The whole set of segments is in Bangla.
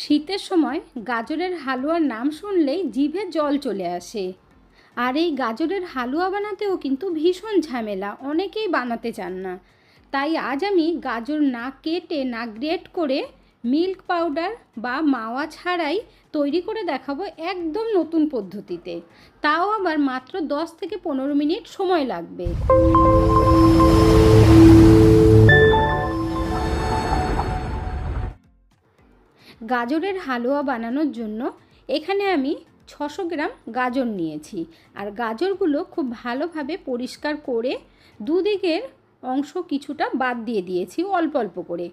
শীতের সময় গাজরের হালুয়ার নাম শুনলেই জিভে জল চলে আসে। আর এই গাজরের হালুয়া বানাতেও কিন্তু ভীষণ ঝামেলা, অনেকেই বানাতে চান না। তাই আজ আমি গাজর না কেটে, না গ্রেট করে মিল্ক পাউডার বা মাওয়া ছাড়াই তৈরি করে দেখাবো একদম নতুন পদ্ধতিতে। তাও আবার মাত্র দশ থেকে পনেরো মিনিট সময় লাগবে। গাজরের হালুয়া বানানোর জন্য এখানে আমি ছশো গ্রাম গাজর নিয়েছি। আর গাজরগুলো খুব ভালোভাবে পরিষ্কার করে দুদিকের অংশ কিছুটা বাদ দিয়ে দিয়েছি অল্প অল্প করে।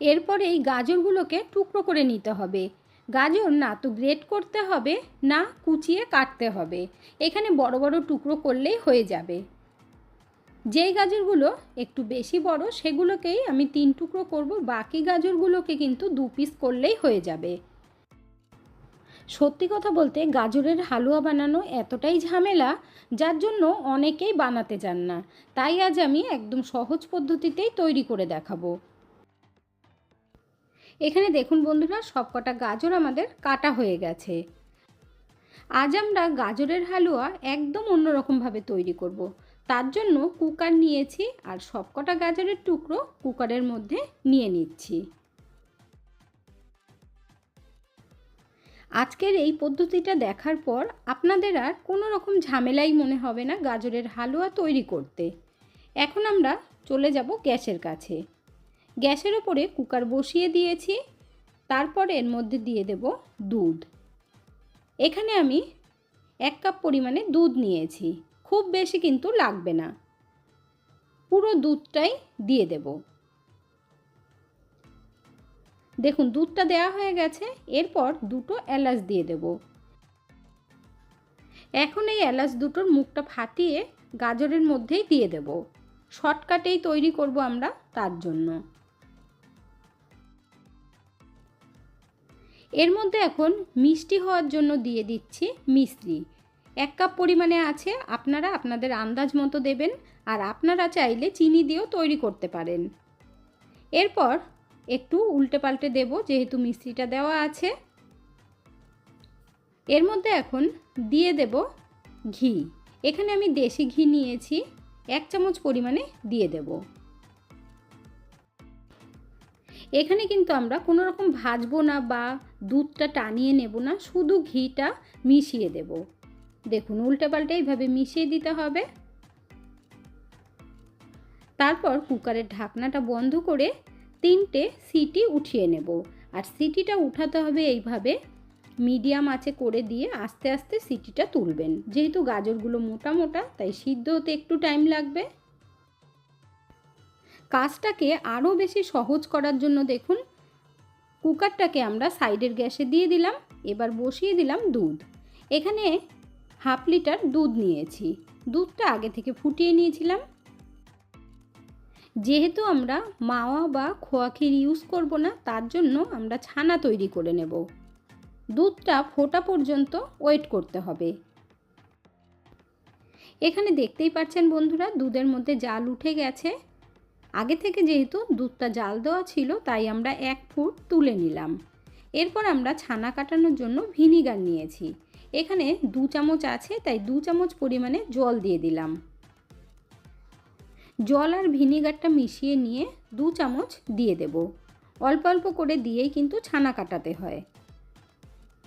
এরপরে এই গাজরগুলোকে টুকরো করে নিতে হবে। গাজর না তো গ্রেট করতে হবে, না কুচিয়ে কাটতে হবে। এখানে বড় বড় টুকরো করলেই হয়ে যাবে। যেই গাজরগুলো একটু বেশি বড়, সেগুলোকেই আমি তিন টুকরো করব, বাকি গাজরগুলোকে কিন্তু দু পিস করলেই হয়ে যাবে। সত্যি কথা বলতে গাজরের হালুয়া বানানো এতটাই ঝামেলা, যার জন্য অনেকেই বানাতে চান না। তাই আজ আমি একদম সহজ পদ্ধতিতেই তৈরি করে দেখাবো। এখানে দেখুন বন্ধুরা, সবকটা গাজর আমাদের কাটা হয়ে গেছে। আজ আমরা গাজরের হালুয়া একদম অন্যরকমভাবে তৈরি করব। তার জন্য কুকার নিয়েছি আর সবকটা গাজরের টুকরো কুকারের মধ্যে নিয়ে নিচ্ছি। আজকের এই পদ্ধতিটা দেখার পর আপনাদের আর কোনো রকম ঝামেলাই মনে হবে না গাজরের হালুয়া তৈরি করতে। এখন আমরা চলে যাব গ্যাসের কাছে। গ্যাসের ওপরে কুকার বসিয়ে দিয়েছি, তারপর এর মধ্যে দিয়ে দেব দুধ। এখানে আমি এক কাপ পরিমাণে দুধ নিয়েছি। খুব বেশি কিন্তু লাগবে না। পুরো দুধটাই দিয়ে দেব। দেখুন, দুধটা দেওয়া হয়ে গেছে, এরপর দুটো এলাচ দিয়ে দেব। এখন এই এলাচ দুটোর মুখটা ফাটিয়ে গাজরের মধ্যেই দিয়ে দেব। শর্টকাটেই তৈরি করব আমরা তার জন্য। এর মধ্যে এখন মিষ্টি হওয়ার জন্য দিয়ে দিচ্ছি মিশ্রি। এক কাপ পরিমাণে আছে, আপনারা আপনাদের আন্দাজ মতো দেবেন আর আপনারা চাইলে চিনি দিয়েও তৈরি করতে পারেন। এরপর একটু উল্টে পাল্টে দেব, যেহেতু মিষ্টিটা দেওয়া আছে। এর মধ্যে এখন দিয়ে দেব ঘি। এখানে আমি দেশি ঘি নিয়েছি, এক চামচ পরিমাণে দিয়ে দেব। এখানে কিন্তু আমরা কোনো রকম ভাজবো না বা দুধটা টানিয়ে নেব না, শুধু ঘিটা মিশিয়ে দেব। দেখুন উল্টে পাল্টে এইভাবে মিশিয়ে দিতে হবে। তারপর কুকারের ঢাকনাটা বন্ধ করে তিনটে সিটি উঠিয়ে নেব। আর সিটিটা উঠাতে হবে এইভাবে। মিডিয়াম আঁচে করে দিয়ে আস্তে আস্তে সিটিটা তুলবেন। যেহেতু গাজরগুলো মোটা মোটা, তাই সিদ্ধ হতে একটু টাইম লাগবে। কাজটাকে আরও বেশি সহজ করার জন্য দেখুন, কুকারটাকে আমরা সাইডের গ্যাসে দিয়ে দিলাম। এবার বসিয়ে দিলাম দুধ। এখানে হাফ লিটার দুধ নিয়েছি। দুধটা আগে থেকে ফুটিয়ে নিয়েছিলাম। যেহেতু আমরা মাওয়া বা খোয়া ক্ষীর ইউজ করব না, তার জন্য আমরা ছানা তৈরি করে নেব। দুধটা ফোটা পর্যন্ত ওয়েট করতে হবে। এখানে দেখতেই পাচ্ছেন বন্ধুরা, দুধের মধ্যে জাল উঠে গেছে। আগে থেকে যেহেতু দুধটা জাল দেওয়া ছিল, তাই আমরা এক ফুট তুলে নিলাম। এরপর আমরা ছানা কাটানোর জন্য ভিনিগার নিয়েছি। এখানে দু চামচ আছে, তাই দু চামচ পরিমাণে জল দিয়ে দিলাম। জল আর ভিনিগারটা মিশিয়ে নিয়ে দু চামচ দিয়ে দেব। অল্প অল্প করে দিয়েই কিন্তু ছানা কাটাতে হয়।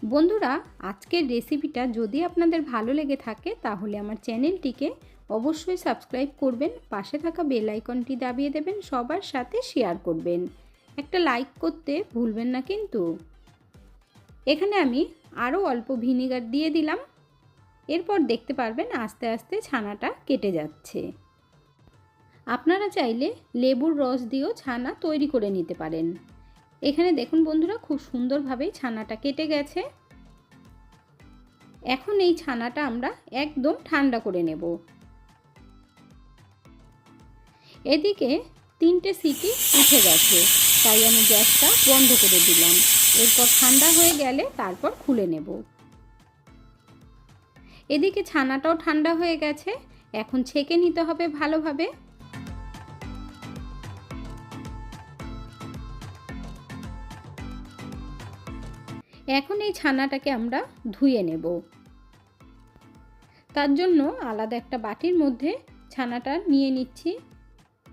বন্ধুরা, আজকের রেসিপিটা যদি আপনাদের ভালো লেগে থাকে, তাহলে আমার চ্যানেলটিকে অবশ্যই সাবস্ক্রাইব করবেন, পাশে থাকা বেল আইকনটি দাবিয়ে দেবেন, সবার সাথে শেয়ার করবেন। একটা লাইক করতে ভুলবেন না কিন্তু। এখানে আমি আরও অল্প ভিনিগার দিয়ে দিলাম। এরপর দেখতে পারবেন আস্তে আস্তে ছানাটা কেটে যাচ্ছে। আপনারা চাইলে লেবুর রস দিয়েও ছানা তৈরি করে নিতে পারেন। এখানে দেখুন বন্ধুরা, খুব সুন্দরভাবেই ছানাটা কেটে গেছে। এখন এই ছানাটা আমরা একদম ঠান্ডা করে নেব। এদিকে তিনটে সিটি উঠে গেছে, তাই আমি গ্যাসটা বন্ধ করে দিলাম। এরপর ঠান্ডা হয়ে গেলে তারপর খুলে নেব। এদিকে ছানাটাও ঠান্ডা হয়ে গেছে, এখন ছেঁকে নিতে হবে ভালোভাবে। এখন এই ছানাটাকে আমরা ধুয়ে নেব। তার জন্য আলাদা একটা বাটির মধ্যে ছানাটা নিয়ে নিচ্ছি,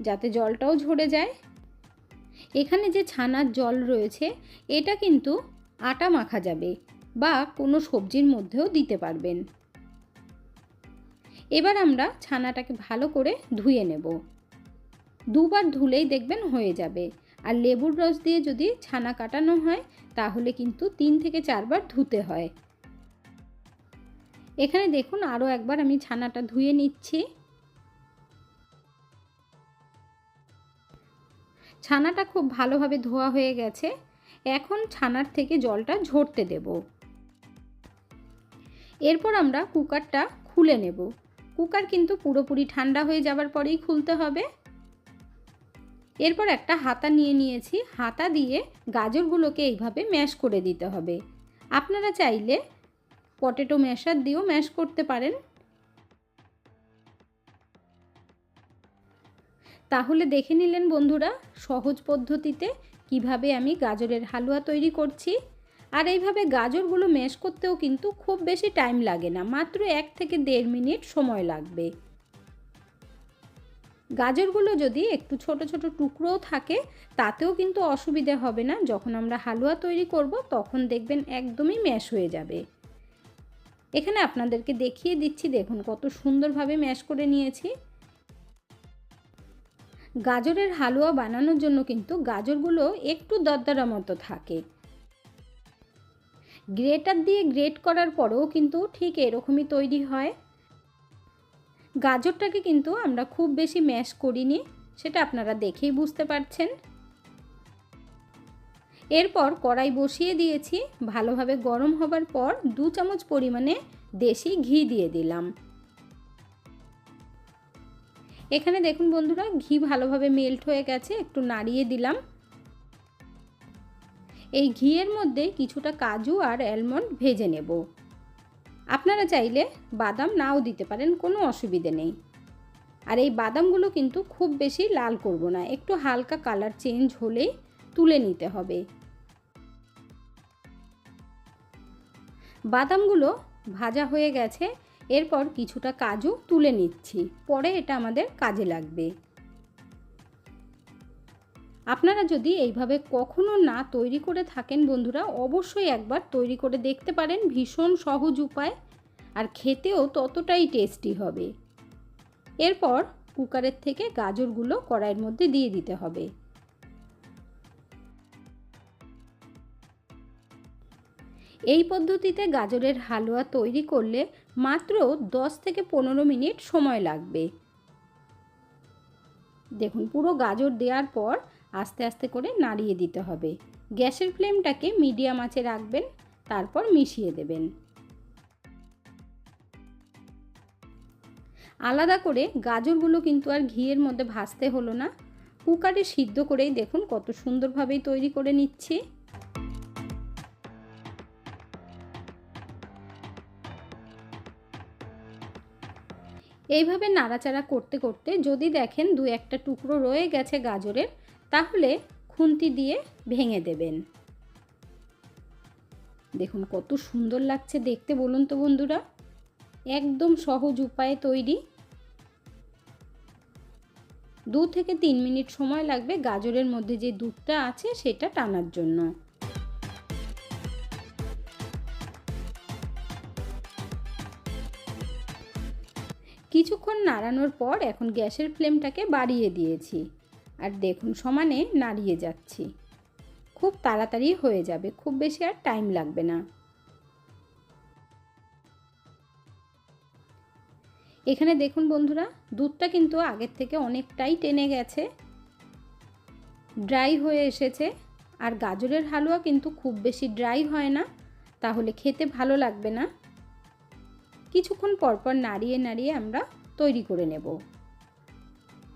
যাতে জলটাও ঝরে যায়। এখানে যে ছানার জল রয়েছে, এটা কিন্তু আটা মাখা যাবে বা কোনো সবজির মধ্যেও দিতে পারবেন। এবার আমরা ছানাটাকে ভালো করে ধুয়ে নেব। দুবার ধুলেই দেখবেন হয়ে যাবে। আর লেবুর রস দিয়ে যদি ছানা কাটানো হয়, তাহলে কিন্তু তিন থেকে চারবার ধুতে হয়। এখানে দেখুন আরও একবার আমি ছানাটা ধুয়ে নিচ্ছি। ছানাটা খুব ভালোভাবে ধোয়া হয়ে গেছে। এখন ছানার থেকে জলটা ঝরতে দেব। এরপর আমরা কুকারটা খুলে নেব। কুকার কিন্তু পুরোপুরি ঠান্ডা হয়ে যাবার পরেই খুলতে হবে। এরপর একটা হাতা নিয়ে নিয়েছি। হাতা দিয়ে গাজরগুলোকে এইভাবে ম্যাশ করে দিতে হবে। আপনারা চাইলে পটেটো ম্যাশার দিয়েও ম্যাশ করতে পারেন। তাহলে দেখে নিলেন বন্ধুরা সহজ পদ্ধতিতে কীভাবে আমি গাজরের হালুয়া তৈরি করছি। আর এইভাবে গাজরগুলো ম্যাশ করতেও কিন্তু খুব বেশি টাইম লাগে না, মাত্র এক থেকে দেড় মিনিট সময় লাগবে। গাজরগুলো যদি একটু ছোট ছোট টুকরোও থাকে, তাতেও কিন্তু অসুবিধে হবে না, যখন আমরা হালুয়া তৈরি করব তখন দেখবেন একদমই ম্যাশ হয়ে যাবে। এখানে আপনাদেরকে দেখিয়ে দিচ্ছি, দেখুন কত সুন্দরভাবে ম্যাশ করে নিয়েছি। গাজরের হালুয়া বানানোর জন্য কিন্তু গাজরগুলো একটু দরদরা মতো থাকে। গ্রেটার দিয়ে গ্রেট করার পরেও কিন্তু ঠিক এরকমই তৈরি হয়। গাজরটাকে কিন্তু আমরা খুব বেশি ম্যাশ করিনি, সেটা আপনারা দেখেই বুঝতে পারছেন। এরপর কড়াই বসিয়ে দিয়েছি, ভালোভাবে গরম হবার পর দু চামচ পরিমাণে দেশি ঘি দিয়ে দিলাম। এখানে দেখুন বন্ধুরা, ঘি ভালোভাবে মেল্ট হয়ে গেছে, একটু নাড়িয়ে দিলাম। এই ঘিয়ের মধ্যে কিছুটা কাজু আর অ্যালমন্ড ভেজে নেব। আপনারা চাইলে বাদাম নাও দিতে পারেন, কোনো অসুবিধে নেই। আর এই বাদামগুলো কিন্তু খুব বেশি লাল করব না, একটু হালকা কালার চেঞ্জ হলেই তুলে নিতে হবে। বাদামগুলো ভাজা হয়ে গেছে এরপর কিছুটা কাজু তুলে নিচ্ছি। পরে এটা আমাদের কাজে লাগবে। আপনারা যদি এইভাবে কখনো না তৈরি করে থাকেন বন্ধুরা, অবশ্যই একবার তৈরি করে দেখতে পারেন, ভীষণ সহজ উপায় আর খেতেও ততটাই টেস্টি হবে। এরপর কুকারের থেকে গাজরগুলো কড়াইয়ের মধ্যে দিয়ে দিতে হবে। এই পদ্ধতিতে গাজরের হালুয়া তৈরি করলে মাত্র 10 থেকে পনেরো মিনিট সময় লাগবে। দেখুন, পুরো গাজর দেওয়ার পর আস্তে আস্তে করে নাড়িয়ে দিতে হবে। গ্যাসের ফ্লেমটাকে মিডিয়াম আঁচে রাখবেন, তারপর মিশিয়ে দেবেন। আলাদা করে গাজরগুলো কিন্তু আর ঘিয়ের মধ্যে ভাজতে হলো না। কুকারে সিদ্ধ করেই দেখুন কত সুন্দরভাবেই তৈরি করে নিচ্ছি। এইভাবে নাড়াচাড়া করতে করতে যদি দেখেন দু একটা টুকরো রয়ে গেছে গাজরের, তাহলে খুন্তি দিয়ে ভেঙে দেবেন। দেখুন কত সুন্দর লাগছে দেখতে, বলুন তো বন্ধুরা। একদম সহজ উপায়ে তৈরি। দু থেকে তিন মিনিট সময় লাগবে গাজরের মধ্যে যে দুধটা আছে সেটা টানার জন্য। কিছুক্ষণ নাড়ানোর পর এখন গ্যাসের ফ্লেমটাকে বাড়িয়ে দিয়েছি। আর দেখুন, সমানে নাড়িয়ে যাচ্ছি। খুব তাড়াতাড়ি হয়ে যাবে, খুব বেশি আর টাইম লাগবে না। এখানে দেখুন বন্ধুরা, দুধটা কিন্তু আগের থেকে অনেকটাই টেনে গেছে। ড্রাই হয়ে এসেছে। আর গাজরের হালুয়া কিন্তু খুব বেশি ড্রাই হয় না, তাহলে খেতে ভালো লাগবে না। কিছুক্ষণ পরপর নাড়িয়ে নাড়িয়ে আমরা তৈরি করে নেব।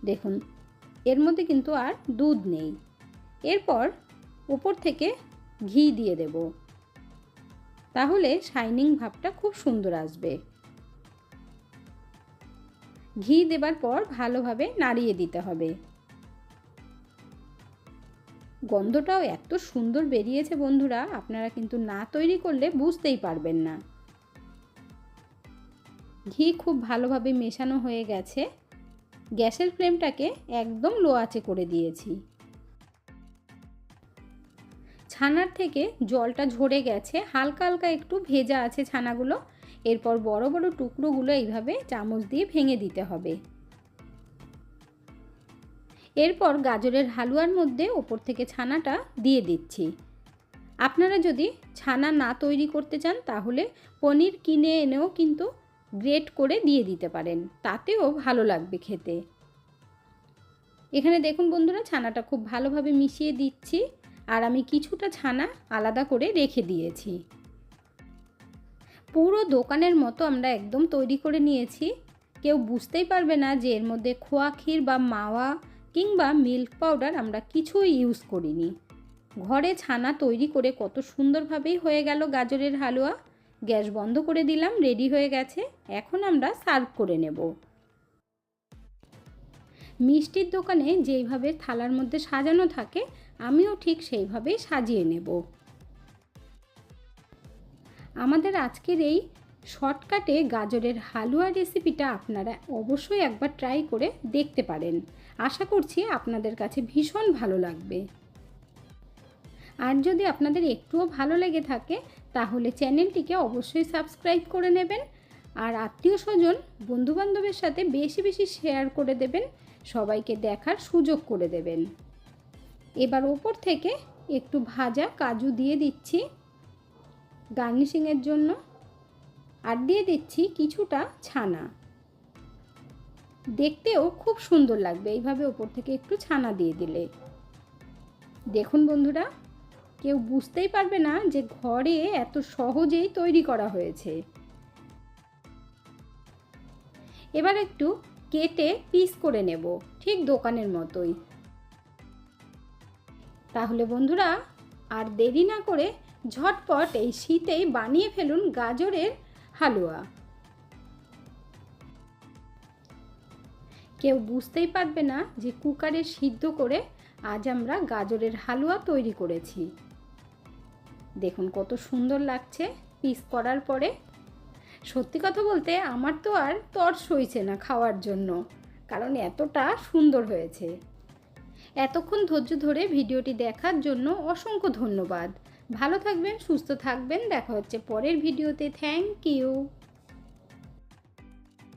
দেখুন, এর মধ্যে কিন্তু আর দুধ নেই। এরপর উপর থেকে ঘি দিয়ে দেব। তাহলে শাইনিং ভাবটা খুব সুন্দর আসবে। ঘি দেবার পর ভালোভাবে নাড়িয়ে দিতে হবে। গন্ধটাও এত সুন্দর বেরিয়েছে বন্ধুরা, আপনারা কিন্তু না তৈরি করলে বুঝতেই পারবেন না। ঘি খুব ভালোভাবে মেশানো হয়ে গেছে। গ্যাসের ফ্লেমটাকে একদম লো আঁচে করে দিয়েছি। ছানার থেকে জলটা ঝরে গেছে, হালকা হালকা একটু ভেজা আছে ছানাগুলো। এরপর বড় বড় টুকরোগুলো এইভাবে চামচ দিয়ে ভেঙে দিতে হবে। এরপর গাজরের হালুয়ার মধ্যে ওপর থেকে ছানাটা দিয়ে দিচ্ছি। আপনারা যদি ছানা না তৈরি করতে চান, তাহলে পনির কিনে এনেও কিন্তু গ্রেট করে দিয়ে দিতে পারেন। তাতেও ভালো লাগবে খেতে। এখানে দেখুন বন্ধুরা, ছানাটা খুব ভালোভাবে মিশিয়ে দিচ্ছি আর আমি কিছুটা ছানা আলাদা করে রেখে দিয়েছি। পুরো দোকানের মতো আমরা একদম তৈরি করে নিয়েছি। কেউ বুঝতেই পারবে না যে এর মধ্যে খোয়া ক্ষীর বা মাওয়া কিংবা মিল্ক পাউডার আমরা কিছুই ইউজ করিনি। ঘরে ছানা তৈরি করে কত সুন্দরভাবেই হয়ে গেল গাজরের হালুয়া। গ্যাস বন্ধ করে দিলাম, রেডি হয়ে গেছে। এখন আমরা সার্ভ করে নেব। মিষ্টির দোকানে যেইভাবে থালার মধ্যে সাজানো থাকে, আমিও ঠিক সেইভাবেই সাজিয়ে নেব। আমাদের আজকের এই শর্টকাটে গাজরের হালুয়া রেসিপিটা আপনারা অবশ্যই একবার ট্রাই করে দেখতে পারেন। আশা করছি আপনাদের কাছে ভীষণ ভালো লাগবে। আর যদি আপনাদের একটুও ভালো লেগে থাকে তাহলে চ্যানেলটিকে অবশ্যই সাবস্ক্রাইব করে নেবেন আর আত্মীয় স্বজন, বন্ধুবান্ধবের সাথে বেশি বেশি শেয়ার করে দেবেন, সবাইকে দেখার সুযোগ করে দেবেন। এবার ওপর থেকে একটু ভাজা কাজু দিয়ে দিচ্ছি গার্নিশিংয়ের জন্য আর দিয়ে দিচ্ছি কিছুটা ছানা। দেখতেও খুব সুন্দর লাগবে এইভাবে ওপর থেকে একটু ছানা দিয়ে দিলে। দেখুন বন্ধুরা কেউ বুঝতেই পারবে না যে ঘরে এত সহজেই তৈরি করা হয়েছে। এবার একটু কেটে পিস করে নেব, ঠিক দোকানের মতোই। তাহলে বন্ধুরা, আর দেরি না করে ঝটপট এই শীতেই বানিয়ে ফেলুন গাজরের হালুয়া। কেউ বুঝতেই পারবে না যে কুকারে সিদ্ধ করে আজ আমরা গাজরের হালুয়া তৈরি করেছি। দেখুন কত সুন্দর লাগছে পিস করার পরে। সত্যি কথা বলতে আমার তো আর তর সইছে না খাওয়ার জন্য, কারণ এতটা সুন্দর হয়েছে। এতক্ষণ ধৈর্য ধরে ভিডিওটি দেখার জন্য অসংখ্য ধন্যবাদ। ভালো থাকবেন, সুস্থ থাকবেন, দেখা হচ্ছে পরের ভিডিওতে। Thank you.